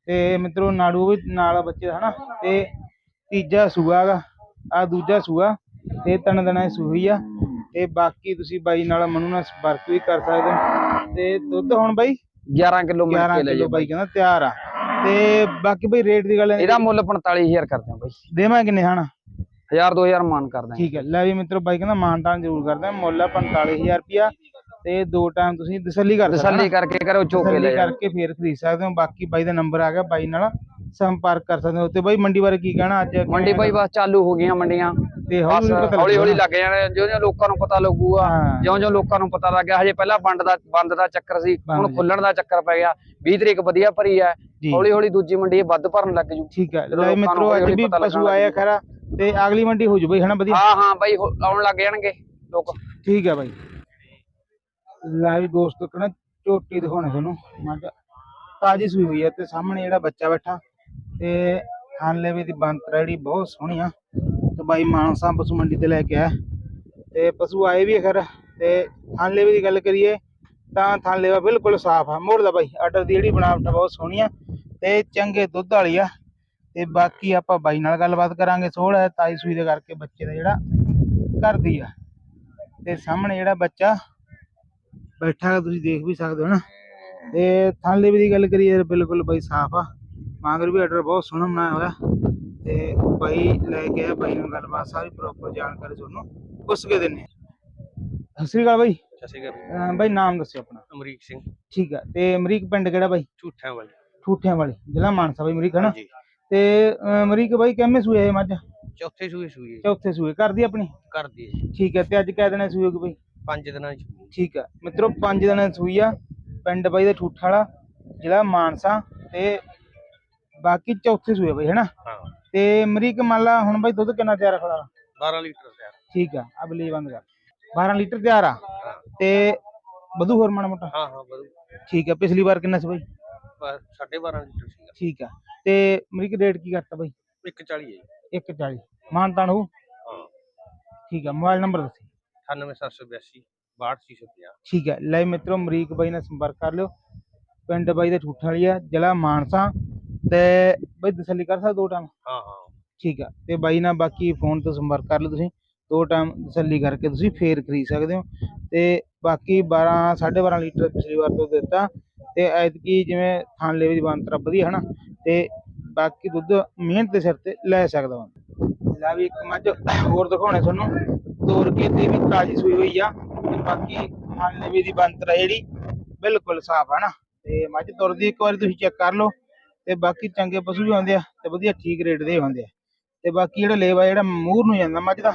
ਤੇ ਮਿੱਤਰੋ ਨਾੜੂ ਵੀ ਨਾਲ ਆ ਬੱਚੇ ਹਨਾ? ਤੇ ਤੀਜਾ ਸੂਆ ਆ ਦੂਜਾ ਸੂਆ ਤੇ ਤਿੰਨ ਦਿਨਾਂ ਦੀ ਸੂਈ ਆ। ਤੇ ਬਾਕੀ ਤੁਸੀਂ ਬਾਈ ਨਾਲ ਮਨੂ ਨਾਲ ਸੰਪਰਕ ਵੀ ਕਰ ਸਕਦੇ ਹੋ। ਤੇ ਦੁੱਧ ਹੁਣ ਬਾਈ? 11 ਕਿਲੋ ਮਿਲ 11 ਕੇ ਲੈ ਕਿਲੋ ਬਾਈ ਕਹਿੰਦਾ ਤਿਆਰ ਆ। ਤੇ ਬਾਕੀ ਬਾਈ ਰੇਟ ਦੀ ਗੱਲ ਹੈ ਇਹਦਾ ਮੁੱਲ 45000 ਕਰਦੇ ਆ ਬਾਈ। ਦੇਵਾਂ ਕਿੰਨੇ ਹਨਾ 1000 2000 ਮਾਨ ਕਰਦੇ ਆ। ਠੀਕ ਹੈ ਲੈ ਵੀ ਮਿੱਤਰੋ ਬਾਈ ਕਹਿੰਦਾ ਮਾਨਤਾਨ ਜ਼ਰੂਰ ਕਰਦੇ ਆ ਮੁੱਲ ਆ 45000 ਰੁਪਿਆ ਤੇ ਦੋ ਟਾਈਮ ਤੁਸੀਂ ਤਸੱਲੀ ਕਰ ਤਸੱਲੀ ਕਰਕੇ ਕਰੋ ਚੋਕੇ ਲੈ ਤਸੱਲੀ ਜਾ ਕਰਕੇ ਫੇਰ ਖਰੀਦ ਸਕਦੇ ਹੋ। ਬਾਕੀ ਬਾਈ ਦਾ ਨੰਬਰ ਆ ਗਿਆ ਬਾਈ ਨਾਲ ਸੰਪਰਕ ਕਰ ਸਕਦੇ ਹੋ। ਤੇ ਬਾਈ ਮੰਡੀ ਬਾਰੇ ਕੀ ਕਹਿਣਾ ਅੱਜ? ਮੰਡੀ ਬਾਈ ਬਸ ਚਾਲੂ ਹੋ ਗਈਆਂ ਮੰਡੀਆਂ। ਤੇ ਹੌਲੀ ਹੌਲੀ ਪਤਾ ਹੌਲੀ ਹੌਲੀ ਲੱਗੂਗਾ। ਲੱਗ ਜਾਣੇ ਜਿਉਂ ਜਿਉਂ ਲੋਕਾਂ ਨੂੰ ਪਤਾ ਲੱਗੂਗਾ। ਜਿਉਂ ਜਿਉਂ ਲੋਕਾਂ ਨੂੰ ਪਤਾ ਲੱਗ ਗਿਆ ਹਜੇ ਪਹਿਲਾਂ ਬੰਦ ਦਾ ਬੰਦ ਦਾ ਚੱਕਰ ਸੀ ਹੁਣ। ਖੁੱਲਣ ਦਾ ਚੱਕਰ ਪੈ ਗਿਆ 20 ਤਰੀਕ ਵਧੀਆ ਭਰੀ ਹੈ। ਹੌਲੀ ਹੌਲੀ ਦੂਜੀ ਮੰਡੀ ਵੱਧ ਭਰਨ ਲੱਗ ਜੂ ਠੀਕ ਹੈ ਲੈ ਮਿੱਤਰੋ ਅੱਜ ਵੀ ਪਸ਼ੂ ਆਇਆ ਖਰਾ ਤੇ ਅਗਲੀ ਮੰਡੀ ਹੋ ਜੂ ਬਈ ਹਨਾ ਵਧੀਆ ਹਾਂ ਹਾਂ ਬਾਈ ਆਉਣ ਲੱਗ ਜਾਣਗੇ ਲੋਕ ਠੀਕ ਹੈ ਬਾਈ ਲੈ ਵੀ ਦੋਸਤੋ ਕਿਹੜਾ ਝੋਟੀ ਦਿਖਾਉਣੇ ਤੁਹਾਨੂੰ ਮੱਝ ਤਾਜੀ ਸੂਈ ਹੋਈ ਹੈ ਤੇ ਸਾਹਮਣੇ ਜਿਹੜਾ ਬੱਚਾ ਬੈਠਾ ਤੇ ਹਾਲੇ ਦੀ ਬੰਤਰਾ ਜਿਹੜੀ ਬਹੁਤ ਸੋਹਣੀ ਆ ਬਾਈ ਮਾਨਸਾ ਪਸ਼ੂ ਮੰਡੀ ਤੇ ਲੈ ਕੇ ਆਇਆ। ਤੇ ਪਸ਼ੂ ਆਏ ਵੀ ਆ ਖਰ, ਤੇ ਥਾਂਲੇਵੇ ਦੀ ਗੱਲ ਕਰੀਏ, ਤਾਂ ਥਾਂਲੇਵਾ ਬਿਲਕੁਲ ਸਾਫ਼ ਆ। ਮੋੜ ਦਾ ਬਾਈ, ਆਰਡਰ ਦੀ ਜਿਹੜੀ ਬਣਾਵਟ ਆ ਬਹੁਤ ਸੋਹਣੀ ਆ, ਤੇ ਚੰਗੇ ਦੁੱਧ ਵਾਲੀ ਆ। ਤੇ ਬਾਕੀ ਆਪਾਂ ਬਾਈ ਨਾਲ ਗੱਲਬਾਤ ਕਰਾਂਗੇ ਸੋਹਣਾ ਹੈ ਤਾਈ ਸੂਈ ਦੇ ਕਰਕੇ ਬੱਚੇ ਦਾ ਜਿਹੜਾ ਕਰਦੀ ਆ। ਤੇ ਸਾਹਮਣੇ ਜਿਹੜਾ ਬੱਚਾ ਬੈਠਾ ਤੁਸੀਂ ਦੇਖ ਵੀ ਸਕਦੇ ਹੋ ਨਾ। ਤੇ ਥਾਂਲੇਵੇ ਦੀ ਗੱਲ ਕਰੀਏ, ਬਿਲਕੁਲ ਬਾਈ ਸਾਫ਼ ਆ। ਮਾਂਗਰ ਵੀ ਆਰਡਰ ਬਹੁਤ ਸੋਹਣਾ ਬਣਾਇਆ ਹੋਇਆ। ਤੇ ਬਾਈ ਲੈ ਕੇ ਆਇਆ ਬਾਈ ਨਾਲ ਗੱਲਬਾਤ ਸਾਰੀ ਪ੍ਰੋਪਰ ਜਾਣਕਾਰੀ ਤੁਹਾਨੂੰ ਪੁੱਛ ਕੇ ਦਿੰਨੇ ਆ। ਸਤਿ ਸ੍ਰੀ ਅਕਾਲ ਬਾਈ। ਸਤਿ ਸ਼੍ਰੀ ਅਕਾਲ ਬਾਈ ਨਾਮ ਦੱਸਿਓ ਆਪਣਾ। ਅਮਰੀਕ ਸਿੰਘ। ਠੀਕ ਆ ਤੇ ਅਮਰੀਕ ਪਿੰਡ ਕਿਹੜਾ ਬਾਈ? ਝੂਠਿਆਂ ਵਾਲੇ। ਠੂਠਿਆਂ ਵਾਲੀ ਜ਼ਿਲ੍ਹਾ ਮਾਨਸਾ ਬਾਈ ਅਮਰੀਕ ਹਨਾ? ਤੇ ਅਮਰੀਕ ਬਾਈ ਕਿੰਨੇ ਸੂਏ ਮੱਝ? ਚੌਥੇ ਸੂਏ ਸੂਏ ਚੌਥੇ ਸੂਏ ਕਰਦੀ ਆਪਣੀ? ਦੀ ਹੈ ਜੀ। ਠੀਕ ਹੈ ਤੇ ਅੱਜ ਕਿਹ ਦਿਨਾਂ ਸੂਏ ਬਾਈ? ਪੰਜ ਦਿਨਾਂ ਸੂਈ। ਠੀਕ ਆ ਮਿੱਤਰੋ ਪੰਜ ਦਿਨਾਂ ਦੀ ਸੂਈ ਆ ਪਿੰਡ ਬਾਈ ਦਾ ਠੂਠਾ ਵਾਲਾ ਜ਼ਿਲ੍ਹਾ ਮਾਨਸਾ ਤੇ ਬਾਕੀ ਚੌਥੇ ਸੂਏ ਬਾਈ ਹੈਨਾ? ਹਾਂ। ਤੇ ਅਮਰੀਕ ਮੰਨ ਲਾ ਹੁਣ ਬਾਈ ਦੁੱਧ ਕਿੰਨਾ ਤਿਆਰ ਖੜਾ 12 ਲੀਟਰ ਤਿਆਰ। ਠੀਕ ਆ ਆ ਬਲੀ ਬੰਦ ਕਰ। 12 ਲੀਟਰ ਤਿਆਰ ਆ? ਤੇ ਵਧੂ ਹੋਰ ਮਾੜਾ ਮੋਟਾ? ਹਾਂ ਹਾਂ ਬਰੂ ਠੀਕ ਆ ਪਿਛਲੀ ਵਾਰ ਕਿੰਨਾ ਸੀ ਬਾਈ? ਬਸ 12.5 ਲੀਟਰ ਸੀਗਾ। ਠੀਕ ਆ ਤੇ ਅਮਰੀਕ ਰੇਟ ਕੀ ਕਰਤਾ ਬਾਈ? 140 ਹੈ ਜੀ। 140 ਮਾਨਤਾਨ ਹੋ? ਹਾਂ। ਠੀਕ ਆ ਮੋਬਾਈਲ ਨੰਬਰ ਦੱਸੀ। 98782 62650 ਠੀਕ ਹੈ ਲੈ ਮਿੱਤਰੋ ਅਮਰੀਕ ਬਾਈ ਨਾਲ ਸੰਪਰਕ ਕਰ ਲਿਓ। ਪਿੰਡ ਬਾਈ ਦਾ ਠੂਠਾ ਵਾਲੀ ਆ ਜ਼ਿਲ੍ਹਾ ਮਾਨਸਾ। ਤੇ ਬਾਈ ਤਸੱਲੀ ਕਰ ਸਕਦੇ ਦੋ ਟਾਈਮ ਹਾਂ ਹਾਂ। ਠੀਕ ਆ। ਤੇ ਬਾਈ ਨਾਲ ਬਾਕੀ ਫੋਨ ਤੋਂ ਸੰਪਰਕ ਕਰ ਲਓ ਤੁਸੀਂ। ਦੋ ਟਾਈਮ ਤਸੱਲੀ ਕਰਕੇ ਤੁਸੀਂ ਫੇਰ ਖਰੀਦ ਸਕਦੇ ਹੋ। ਤੇ ਬਾਕੀ 12 12.5 ਲੀਟਰ ਪਿਛਲੀ ਵਾਰ ਤੋਂ ਦਿੱਤਾ। ਤੇ ਐਤਕੀ ਜਿਵੇਂ ਥਾਣ ਲੈਵੇ ਦੀ ਬੰਤਰਾ ਵਧੀਆ ਹਨਾ? ਤੇ ਬਾਕੀ ਦੁੱਧ ਮਿਹਨਤ ਦੇ ਸਿਰ ਤੇ ਲੈ ਸਕਦਾ ਬੰਦਾ। ਲੈ ਵੀ ਇੱਕ ਮੱਝ ਹੋਰ ਦਿਖਾਉਣੇ ਤੁਹਾਨੂੰ। ਤੋਰ ਕੇ ਤੇ ਵੀ ਤਾਜੀ ਸੂਈ ਹੋਈ ਆ। ਤੇ ਬਾਕੀ ਥਾਣ ਲੈਵੇ ਦੀ ਬੰਤਰਾ ਜਿਹੜੀ ਬਿਲਕੁਲ ਸਾਫ਼ ਆ ਨਾ ਤੇ ਮੱਝ ਤੁਰਦੀ ਇੱਕ ਵਾਰੀ ਤੁਸੀਂ ਚੈੱਕ ਕਰ ਲਓ। ਤੇ ਬਾਕੀ ਚੰਗੇ ਪਸ਼ੂ ਵੀ ਆਉਂਦੇ ਆ ਤੇ ਵਧੀਆ ਠੀਕ ਰੇਟ ਦੇ ਆਉਂਦੇ ਆ। ਤੇ ਬਾਕੀ ਜਿਹੜਾ ਲੇਵਾ ਜਿਹੜਾ ਮੂਰ ਨੂੰ ਜਾਂਦਾ ਮੱਝ ਦਾ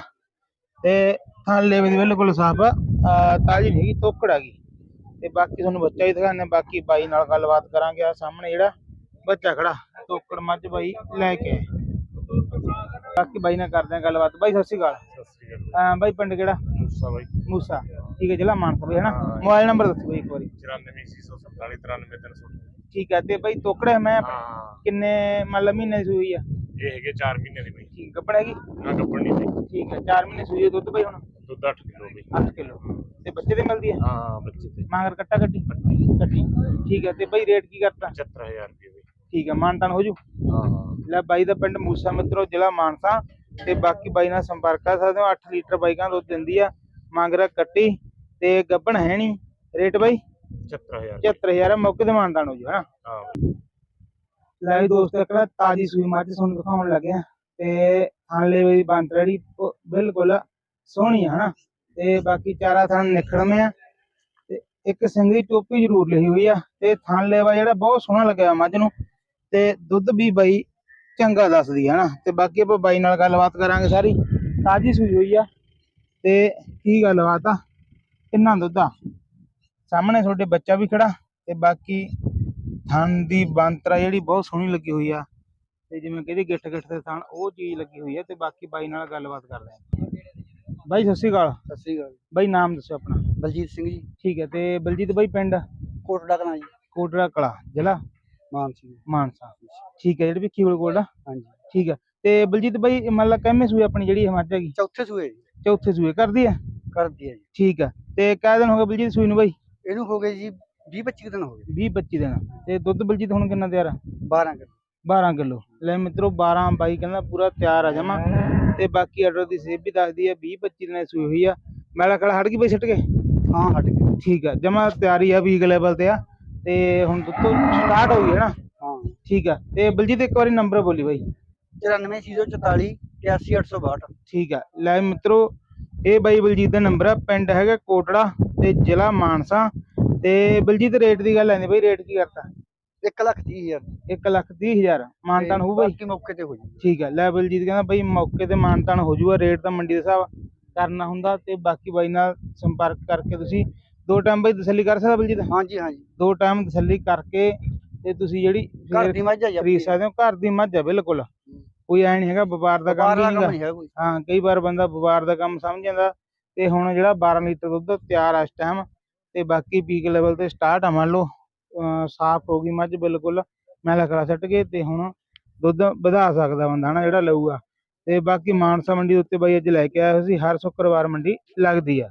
ਤੇ ਥਾਂ ਲੇਵੇ ਦੀ ਬਿਲਕੁਲ ਸਾਫ਼ ਆ ਤਾਜ਼ੀ ਨਹੀਂ ਹੈਗੀ ਤੋਕੜ ਆ ਗਈ। ਤੇ ਬਾਕੀ ਤੁਹਾਨੂੰ ਬੱਚਾ ਹੀ ਦਿਖਾਣੇ ਬਾਕੀ ਬਾਈ ਨਾਲ ਗੱਲਬਾਤ ਕਰਾਂਗੇ ਆ ਸਾਹਮਣੇ ਜਿਹੜਾ ਬੱਚਾ ਖੜਾ ਤੋਕੜ ਮੱਝ ਬਾਈ ਲੈ ਕੇ। ਬਾਕੀ ਬਾਈ ਨਾਲ ਕਰਦੇ ਆ ਗੱਲਬਾਤ। ਬਾਈ ਸਤਿ ਸ਼੍ਰੀ ਅਕਾਲ। ਸਤਿ ਸ਼੍ਰੀ ਅਕਾਲ ਅਹ ਬਾਈ ਪਿੰਡ ਕਿਹੜਾ? ਮੂਸਾ ਬਾਈ। ਮੂਸਾ। ਠੀਕ ਹੈ ਜ਼ਿਲ੍ਹਾ ਮਾਨਸਾ ਬਾਈ ਹਨਾ ਮੋਬਾਈਲ ਨੰਬਰ ਦੱਸੋ ਬਾਈ ਇੱਕ ਵਾਰੀ। 94647 93300 ਠੀਕ ਹੈ ਤੇ ਬਾਈ ਤੋਕੜ ਮੈਂ ਹਾਂ। ਕਿੰਨੇ ਮਤਲਬ ਮਹੀਨੇ ਦੀ ਸੂਈ ਆ? ਇਹ ਹੈਗੇ 4 ਮਹੀਨੇ ਦੀ ਬਾਈ। ਠੀਕ ਕੱਪੜ ਹੈਗੀ? ਨਾ ਕੱਪੜ ਨਹੀਂ ਬਾਈ। ਠੀਕ ਹੈ 4 ਮਹੀਨੇ ਸੂਈ ਹੋਈ ਦੁੱਧ ਬਾਈ ਹੁਣ? ਦੁੱਧ 8 ਕਿਲੋ ਬਾਈ। 8 ਕਿਲੋ। ਤੇ ਬੱਚੇ ਦੇ ਮਿਲਦੀ ਹੈ ਹਾਂ ਬੱਚੇ ਤੇ ਮਾਂਗਰ ਕੱਟਾ ਕੱਟੀ? ਕੱਟੀ। ਠੀਕ ਹੈ ਤੇ ਬਾਈ ਰੇਟ ਕੀ ਕਰਤਾ? 75000 ਰੁਪਏ ਬਾਈ। ਠੀਕ ਹੈ ਮਾਨਤਾਨ ਹੋ ਜੂ? ਹਾਂ ਲੈ ਬਾਈ ਦਾ ਪਿੰਡ ਮੂਸਾ ਮਿੱਤਰੋ ਜ਼ਿਲ੍ਹਾ ਮਾਨਸਾ। ਤੇ ਬਾਕੀ ਬਾਈ ਨਾਲ ਸੰਪਰਕ ਕਰ ਸਕਦੇ ਹੋ 8 ਲੀਟਰ ਬਾਈਕਾਂ ਦੁੱਧ ਦਿੰਦੀ ਆ। ਮਾਂਗਰਾ ਕੱਟੀ ਤੇ ਗੱਬਣ ਹੈ ਨਹੀਂ। ਰੇਟ ਬਾਈ? 75000 75000 ਮੌਕੇ ਤੇ ਮਾਨਤਾਨ ਹੋ ਜੂ ਹਨਾ ਹਾਂ। ਲੈ ਵੀ ਦੋਸਤੋ ਇੱਕ ਨਾ ਤਾਜੀ ਸੂਈ ਮੱਝ ਤੁਹਾਨੂੰ ਦਿਖਾਉਣ ਲੱਗਿਆ ਤੇ ਥਾਂਲੇ ਬਿਲਕੁਲ ਸੋਹਣੀ ਆ ਹਨਾ ਤੇ ਬਾਕੀ ਚਾਰਾ ਥਾਂ ਨਿਖੜਵੇਂ ਆ। ਤੇ ਇੱਕ ਦੀ ਟੋਪੀ ਜ਼ਰੂਰ ਲਈ ਹੋਈ ਆ। ਤੇ ਥਾਂਲੇ ਵਾ ਜਿਹੜਾ ਬਹੁਤ ਸੋਹਣਾ ਲੱਗਿਆ ਮੱਝ ਨੂੰ। ਤੇ ਦੁੱਧ ਵੀ ਬਾਈ ਚੰਗਾ ਦੱਸਦੀ ਹੈ। ਨਾ ਤੇ ਬਾਕੀ ਆਪਾਂ ਬਾਈ ਨਾਲ ਗੱਲਬਾਤ ਕਰਾਂਗੇ ਸਾਰੀ। ਤਾਜੀ ਸੂਈ ਹੋਈ ਆ। ਤੇ ਕੀ ਗੱਲਬਾਤ ਆ? ਕਿੰਨਾ ਦੁੱਧ ਆ? ਸਾਹਮਣੇ ਤੁਹਾਡੇ ਬੱਚਾ ਵੀ ਖੜਾ ਤੇ ਬਾਕੀ ਥਣ ਦੀ ਬੰਤਰਾ ਜਿਹੜੀ ਬਹੁਤ ਸੋਹਣੀ ਲੱਗੀ ਹੋਈ ਆ ਤੇ ਜਿਵੇਂ ਕਹਿੰਦੇ ਗਿੱਠ ਗਿੱਠ ਦੇ ਥਣ ਉਹ ਚੀਜ਼ ਲੱਗੀ ਹੋਈ ਆ ਤੇ ਬਾਕੀ ਬਾਈ ਨਾਲ ਗੱਲਬਾਤ ਕਰਦੇ ਆ। ਬਾਈ ਸਤਿ ਸ਼੍ਰੀ ਅਕਾਲ। ਸਤਿ ਸ੍ਰੀ ਅਕਾਲ ਬਾਈ ਨਾਮ ਦੱਸੋ ਆਪਣਾ। ਬਲਜੀਤ ਸਿੰਘ ਜੀ। ਠੀਕ ਹੈ ਤੇ ਬਲਜੀਤ ਬਾਈ ਪਿੰਡ? ਕੋਟੜਾ ਕਲਾਂ ਜੀ। ਕੋਟੜਾ ਕਲਾ ਜ਼ਿਲ੍ਹਾ? ਮਾਨ ਸਿੰਘ ਮਾਨਸਾ। ਠੀਕ ਹੈ ਜਿਹੜੀ ਵਿੱਕੀ ਕੋਲ ਕੋਲ ਆ ਹਾਂਜੀ। ਠੀਕ ਹੈ ਤੇ ਬਲਜੀਤ ਬਾਈ ਮੰਨ ਲਾ ਕਿੰਨੇ ਸੂਏ ਆਪਣੀ ਜਿਹੜੀ ਮੱਝ ਹੈਗੀ? ਚੌਥੇ ਸੂਏ ਚੌਥੇ ਸੂਏ ਕਰਦੀ ਆ ਕਰਦੀ ਹੈ ਜੀ। ਠੀਕ ਹੈ ਤੇ ਕਿਹ ਦਿਨ ਹੋ ਗਏ ਬਲਜੀਤ ਸੂਈ ਨੂੰ ਬਾਈ? ਇਹਨੂੰ ਹੋ ਗਏ ਜੀ 20 25 ਦਿਨ ਹੋ ਗਏ। 20 25 ਦਿਨ। ਤੇ ਦੁੱਧ ਬਲਜੀਤ ਹੁਣ ਕਿੰਨਾ ਤਿਆਰ ਆ? 12 ਕਿਲੋ। 12 ਕਿਲੋ। ਲੈ ਮਿੱਤਰੋ 12 ਬਾਈ ਕਹਿੰਦਾ ਪੂਰਾ ਤਿਆਰ ਆ ਜਮਾ। ਤੇ ਬਾਕੀ ਆਰਡਰ ਦੀ ਸੇਬ ਵੀ ਦੱਸਦੀ ਆ 20 25 ਦਿਨਾਂ ਸੂਈ ਹੋਈ ਆ। ਮੈਲਾ ਖੜਾ ਹਟ ਗਈ ਬਈ ਛੱਟ ਕੇ? ਹਾਂ ਹਟ ਗਏ ਠੀਕ ਆ ਜਮਾ ਤਿਆਰੀ ਆ ਵੀਕ ਲੈਵਲ ਤੇ ਆ। ਤੇ ਹੁਣ ਦੁੱਧ ਸਟਾਰਟ ਹੋ ਗਈ ਹੈ ਨਾ? ਹਾਂ। ਠੀਕ ਆ ਤੇ ਬਲਜੀਤ ਇੱਕ ਵਾਰੀ ਨੰਬਰ ਬੋਲੀ ਬਾਈ। 94644 81862 ਠੀਕ ਆ ਲੈ ਮਿੱਤਰੋ ਇਹ ਬਾਈ ਬਲਜੀਤ ਦਾ ਨੰਬਰ ਆ ਪਿੰਡ ਹੈਗਾ ਕੋਟੜਾ ਤੇ ਜ਼ਿਲ੍ਹਾ ਮਾਨਸਾ। ਤੇ ਬਲਜੀਤ ਰੇਟ ਦੀ ਗੱਲ ਆਂਦੀ ਬਾਈ ਰੇਟ ਕੀ ਕਰਤਾ? 1 ਲੱਖ 30 ਹਜ਼ਾਰ। 1 ਲੱਖ ਤੀਹ ਹਜ਼ਾਰ। ਮਾਨਤਾਨ ਹੋਊ ਬਾਈ? ਬਾਕੀ ਮੌਕੇ ਤੇ ਹੋ ਜੂ ਠੀਕ ਹੈ ਲੈ ਬਲਜੀਤ ਕਹਿੰਦਾ ਬਈ ਮੌਕੇ ਤੇ ਮਾਨਤਾਨ ਹੋ ਜਾਊਗਾ ਰੇਟ ਤਾਂ ਮੰਡੀ ਦੇ ਹਿਸਾਬ ਕਰਨਾ ਹੁੰਦਾ ਤੇ ਬਾਕੀ ਬਾਈ ਨਾਲ ਸੰਪਰਕ ਕਰਕੇ ਤੁਸੀਂ ਦੋ ਟਾਈਮ ਬਾਈ ਤਸੱਲੀ ਕਰ ਸਕਦਾ ਬਲਜੀਤ? ਹਾਂਜੀ ਹਾਂਜੀ। ਦੋ ਟਾਈਮ ਤਸੱਲੀ ਕਰਕੇ ਤੇ ਤੁਸੀਂ ਜਿਹੜੀ ਘਰ ਦੀ ਮੱਝ ਆ ਜੀ ਖਰੀਦ ਸਕਦੇ ਹੋ ਘਰ ਦੀ ਮੱਝ ਆ ਬਿਲਕੁਲ। ਕੋਈ ਐ ਨਹੀਂ ਹੈਗਾ ਵਪਾਰ ਦਾ ਕੰਮ ਨਹੀਂ ਹੈ ਕੋਈ। ਹਾਂ ਕਈ ਵਾਰ ਬੰਦਾ ਵਪਾਰ ਦਾ ਕੰਮ ਸਮਝ ਜਾਂਦਾ ਤੇ ਹੁਣ ਜਿਹੜਾ 12 ਲੀਟਰ ਦੁੱਧ ਤਿਆਰ ਆ ਇਸ ਟਾਈਮ ਤੇ ਬਾਕੀ ਪੀਕ ਲੈਵਲ ਤੇ ਸਟਾਰਟ ਆ ਮੰਨ ਲਓ ਸਾਫ਼ ਹੋ ਗਈ ਮੱਝ ਬਿਲਕੁਲ ਮੈਲਾ ਕਰਾ ਸੱਟ ਕੇ ਤੇ ਹੁਣ ਦੁੱਧ ਵਧਾ ਸਕਦਾ ਬੰਦਾ ਹਨਾ ਜਿਹੜਾ ਲਊਗਾ। ਤੇ ਬਾਕੀ ਮਾਨਸਾ ਮੰਡੀ ਉੱਤੇ ਬਾਈ ਅੱਜ ਲੈ ਕੇ ਆਇਆ ਸੀ ਹਰ ਸ਼ੁੱਕਰਵਾਰ ਮੰਡੀ ਲੱਗਦੀ ਆ।